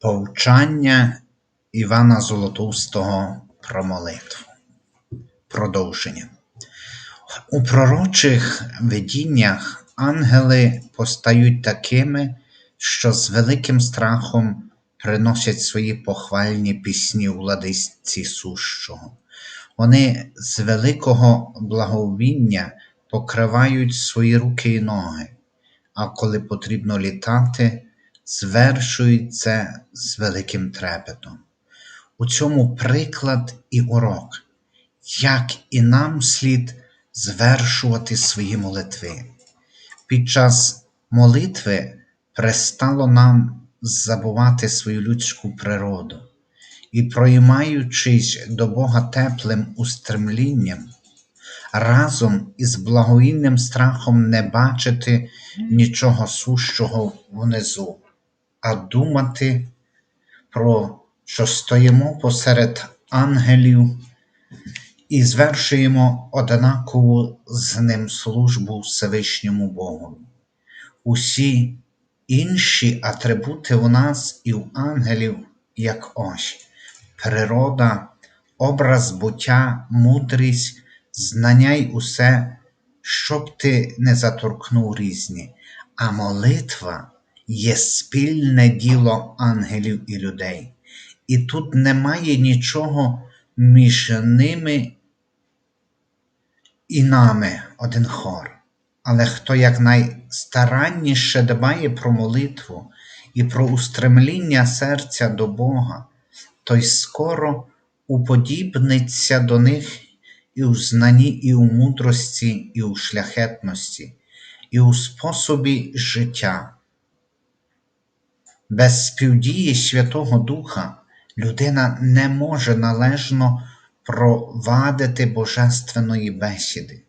Повчання Івана Золотоустого про молитву. Продовження. У пророчих видіннях ангели постають такими, що з великим страхом приносять свої похвальні пісні владиці сущого. Вони з великого благовіння покривають свої руки і ноги, а коли потрібно літати, звершують це з великим трепетом. У цьому приклад і урок, як і нам слід звершувати свої молитви. Під час молитви пристало нам забувати свою людську природу і, проймаючись до Бога теплим устремлінням, разом із благовійним страхом не бачити нічого сущого внизу, а думати про що стоїмо посеред ангелів і звершуємо однакову з ним службу Всевишньому Богу. Усі інші атрибути у нас і в ангелів, як ось, природа, образ буття, мудрість, знання й усе, щоб ти не заторкнув різні, а молитва є спільне діло ангелів і людей, і тут немає нічого між ними і нами один хор. Але хто якнайстаранніше дбає про молитву і про устремління серця до Бога, той скоро уподібниться до них і у знанні, і у мудрості, і у шляхетності, і у способі життя. Без співдії Святого Духа людина не може належно провадити божественної бесіди,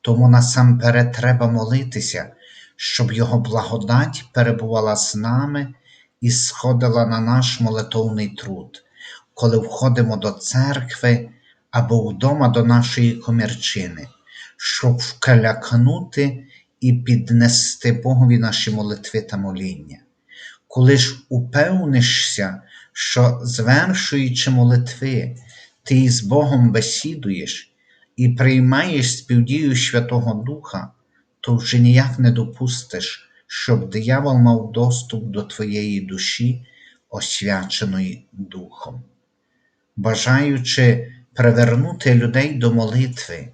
тому насамперед треба молитися, щоб Його благодать перебувала з нами і сходила на наш молитовний труд, коли входимо до церкви або вдома до нашої комірчини, щоб вкалякнути і піднести Богові наші молитви та моління. Коли ж упевнишся, що, звершуючи молитви, ти із Богом бесідуєш і приймаєш співдію Святого Духа, то вже ніяк не допустиш, щоб диявол мав доступ до твоєї душі, освяченої Духом. Бажаючи привернути людей до молитви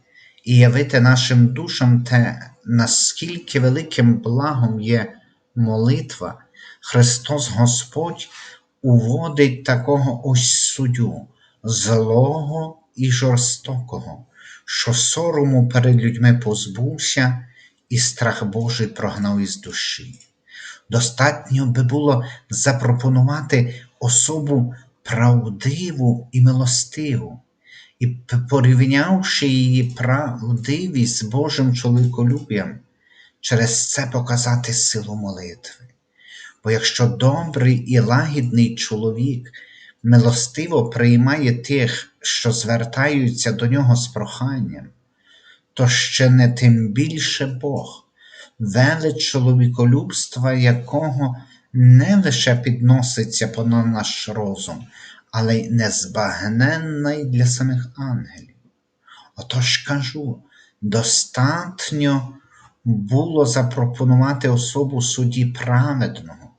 і явити нашим душам те, наскільки великим благом є молитва, Христос Господь уводить такого ось суддю, злого і жорстокого, що сорому перед людьми позбувся і страх Божий прогнав із душі. Достатньо би було запропонувати особу правдиву і милостиву, і, порівнявши її правдивість з Божим чоловіколюб'ям, через це показати силу молитви. Бо якщо добрий і лагідний чоловік милостиво приймає тих, що звертаються до нього з проханням, то ще не тим більше Бог, велич чоловіколюбства, якого не лише підноситься понад наш розум, але й незбагненний для самих ангелів. Отож кажу, достатньо було запропонувати особу судді праведного,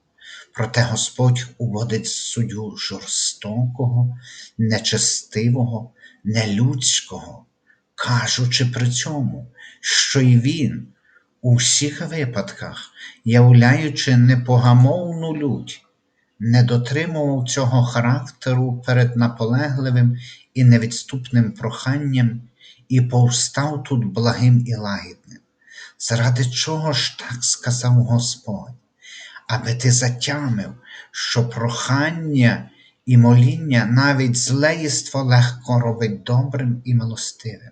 проте Господь уводить суддю жорстокого, нечестивого, нелюдського, кажучи при цьому, що й він у всіх випадках, являючи непогамовну лють, не дотримував цього характеру перед наполегливим і невідступним проханням і повстав тут благим і лагідним. Заради чого ж так сказав Господь? Аби ти затямив, що прохання і моління навіть злеїство легко робить добрим і милостивим,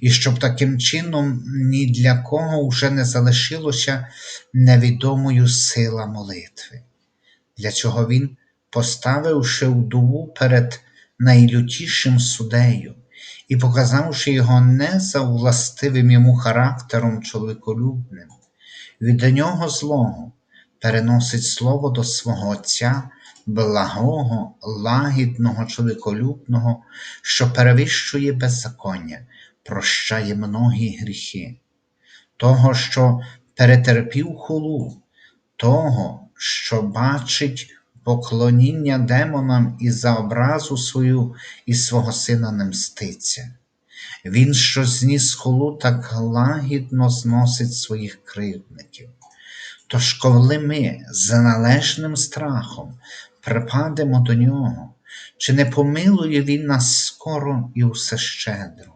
і щоб таким чином ні для кого вже не залишилося невідомою сила молитви. Для чого він, поставивши вдову перед найлютішим судею і показавши його не за властивим йому характером чоловіколюбним, від нього злого переносить слово до свого Отця благого, лагідного, чоловіколюбного, що перевищує беззаконня, прощає многі гріхи, того, що перетерпів хулу, того, що бачить поклоніння демонам і за образу свою і свого сина не мститься. Він, що зніс хулу, так лагідно зносить своїх кривдників. Тож, коли ми з належним страхом припадемо до нього, чи не помилує Він нас скоро і усе щедро?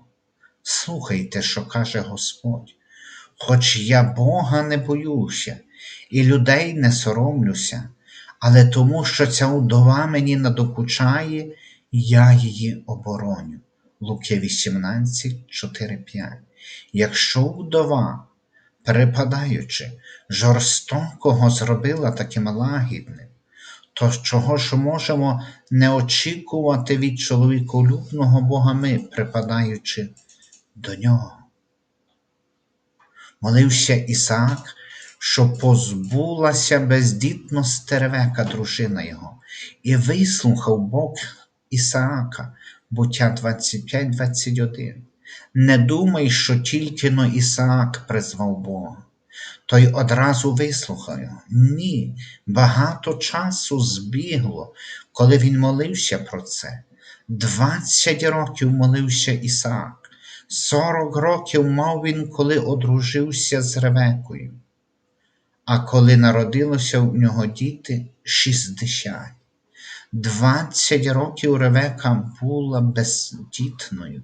Слухайте, що каже Господь, хоч я Бога не боюся, і людей не соромлюся, але тому, що ця удова мені надокучає, я її обороню. Луки 18, 4, 5. Якщо вдова, перепадаючи, жорстокого зробила таким лагідним, то чого ж можемо не очікувати від чоловіколюбного Бога ми, припадаючи до нього? Молився Ісаак, що позбулася бездітно стервека дружина його, і вислухав Бог Ісаака, буття 25-21. Не думай, що тільки но Ісаак призвав Бога. Той одразу вислухав його. Ні, багато часу збігло, коли він молився про це. Двадцять років молився Ісаак, сорок років мав він, коли одружився з Ревекою, а коли народилося в нього діти шістдесят. Двадцять років Ревека була бездітною,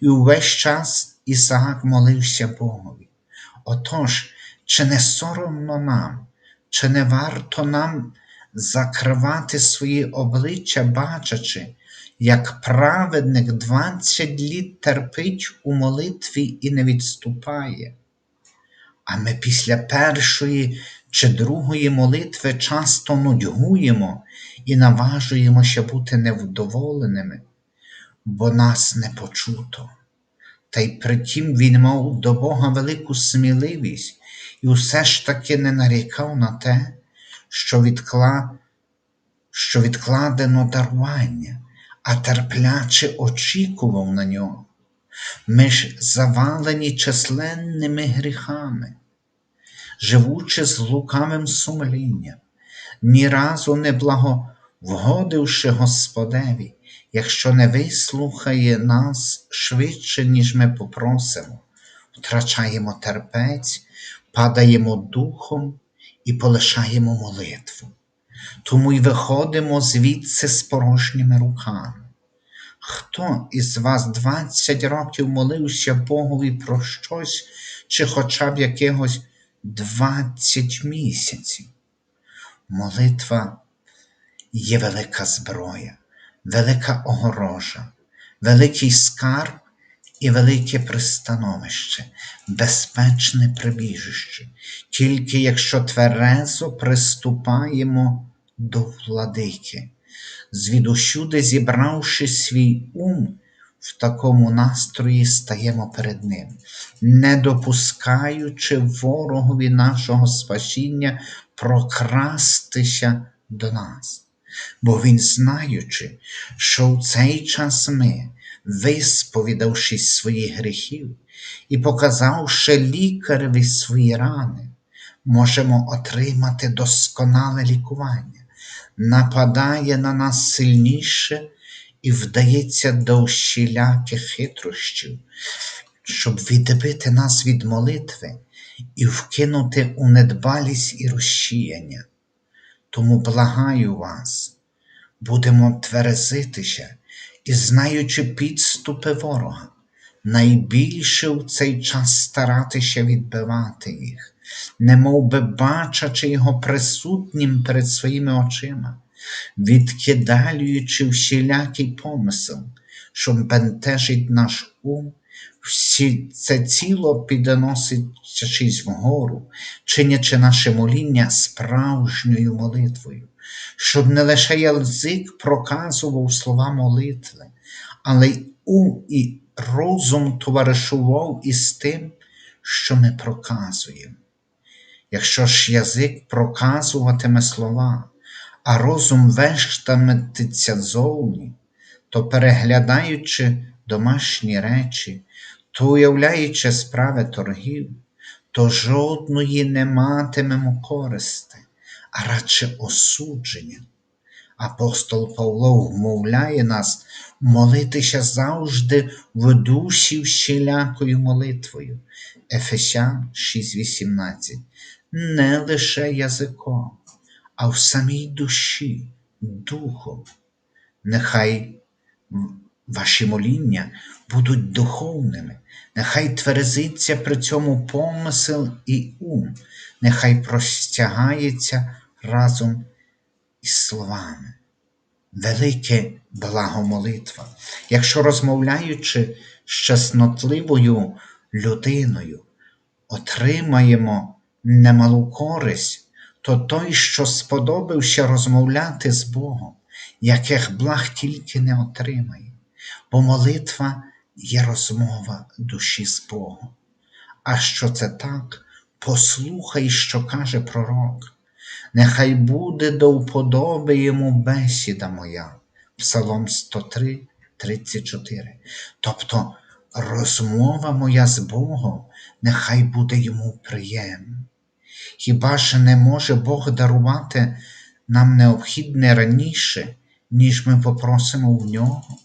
і увесь час Ісаак молився Богові. Отож, чи не соромно нам, чи не варто нам закривати свої обличчя, бачачи, як праведник двадцять літ терпить у молитві і не відступає? А ми після першої чи другої молитви часто нудьгуємо і наважуємося бути невдоволеними, бо нас не почуто. Та й притім він мав до Бога велику сміливість і все ж таки не нарікав на те, що відкла... що відкладено дарування, а терпляче очікував на нього. Ми ж завалені численними гріхами, живучи з лукавим сумлінням, ні разу не благовгодивши Господеві, якщо не вислухає нас швидше, ніж ми попросимо, втрачаємо терпець, падаємо духом і полишаємо молитву. Тому й виходимо звідси з порожніми руками. Хто із вас двадцять років молився Богові про щось, чи хоча б якихось двадцять місяців? Молитва є велика зброя, велика огорожа, великий скарб і велике пристановище, безпечне прибіжище, тільки якщо тверезо приступаємо до владики, звідусюди зібравши свій ум, в такому настрої стаємо перед Ним, не допускаючи ворогові нашого спасіння прокрастися до нас. Бо він, знаючи, що в цей час ми, висповідавшись своїх гріхів і показавши лікареві свої рани, можемо отримати досконале лікування, нападає на нас сильніше і вдається до всіляких хитрощів, щоб відбити нас від молитви і вкинути у недбалість і розчіяння. Тому благаю вас, будемо тверезитися і, знаючи підступи ворога, найбільше в цей час старатися відбивати їх, немов би бачачи його присутнім перед своїми очима, відкидалюючи всілякий помисел, що бентежить наш ум, всі це ціло підносячись вгору, чинячи наше моління справжньою молитвою, щоб не лише язик проказував слова молитви, але й ум і розум товаришував із тим, що ми проказуємо. Якщо ж язик проказуватиме слова, а розум вештаметиться зовні, то переглядаючи домашні речі, то уявляючи справи торгів, то жодної не матимемо користи, а радше осудження. Апостол Павло вмовляє нас молитися завжди в душі всілякою молитвою. Ефесян 6:18. Не лише язиком, а в самій душі, духом. Нехай ваші моління будуть духовними, нехай тверезиться при цьому помисел і ум, нехай простягається разом із словами. Велике благо молитва. Якщо розмовляючи з чеснотливою людиною, отримаємо немалу користь, то той, що сподобався розмовляти з Богом, яких благ тільки не отримає, бо молитва є розмова душі з Богом. А що це так, послухай, що каже пророк. Нехай буде до вподоби йому бесіда моя. Псалом 103, 34. Тобто розмова моя з Богом, нехай буде йому приємна. Хіба ж не може Бог дарувати нам необхідне раніше, ніж ми попросимо в нього?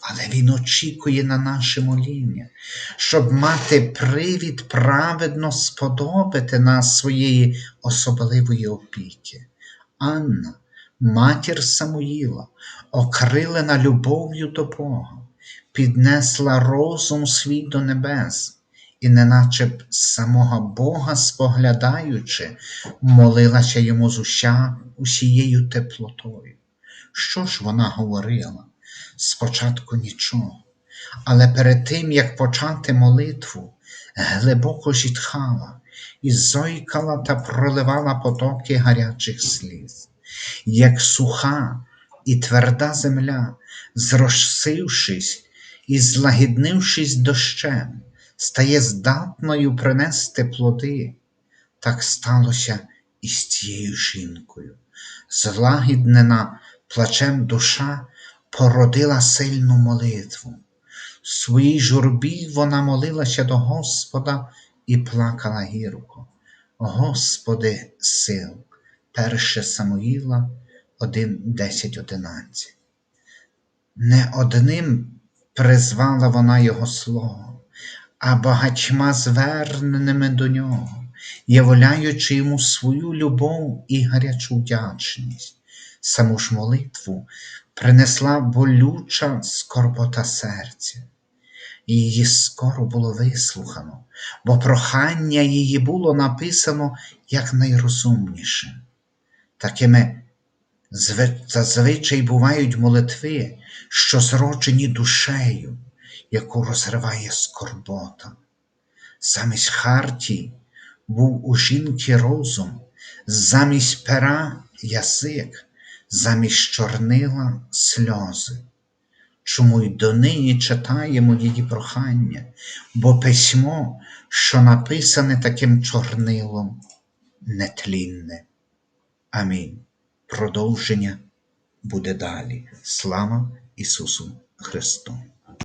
Але Він очікує на наше моління, щоб мати привід праведно сподобати нас своєї особливої опіки. Анна, матір Самуїла, окрилена любов'ю до Бога, піднесла розум свій до небес і, неначе б самого Бога споглядаючи, молилася йому з уся, усією теплотою. Що ж вона говорила? Спочатку нічого, але перед тим, як почати молитву, глибоко зітхала і зойкала та проливала потоки гарячих сліз, як суха і тверда земля, зросившись і злагіднившись дощем, стає здатною принести плоди, так сталося і з цією жінкою. Злагіднена плачем душа породила сильну молитву. В своїй журбі вона молилася до Господа і плакала гірко. Господи сил, 1 Самуїла 1, 10, 11. Не одним призвала вона Його слово, а багатьма зверненими до нього, являючи йому свою любов і гарячу вдячність. Саму ж молитву принесла болюча скорбота серця. Її скоро було вислухано, бо прохання її було написано якнайрозумніше. Такими зазвичай бувають молитви, що зроджені душею, яку розриває скорбота. Замість харті був у жінки розум, замість пера язик, замість чорнила сльози. Чому й донині читаємо її прохання, бо письмо, що написане таким чорнилом, нетлінне. Амінь. Продовження буде далі. Слава Ісусу Христу!